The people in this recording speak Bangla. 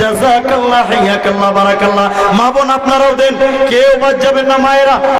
জাজাকাল্লাহ হাইয়াকাল্লাহ বারাকাল্লাহ। মা বোন আপনারাও দেন। কেউ বাদ যাবেন না মায়েরা।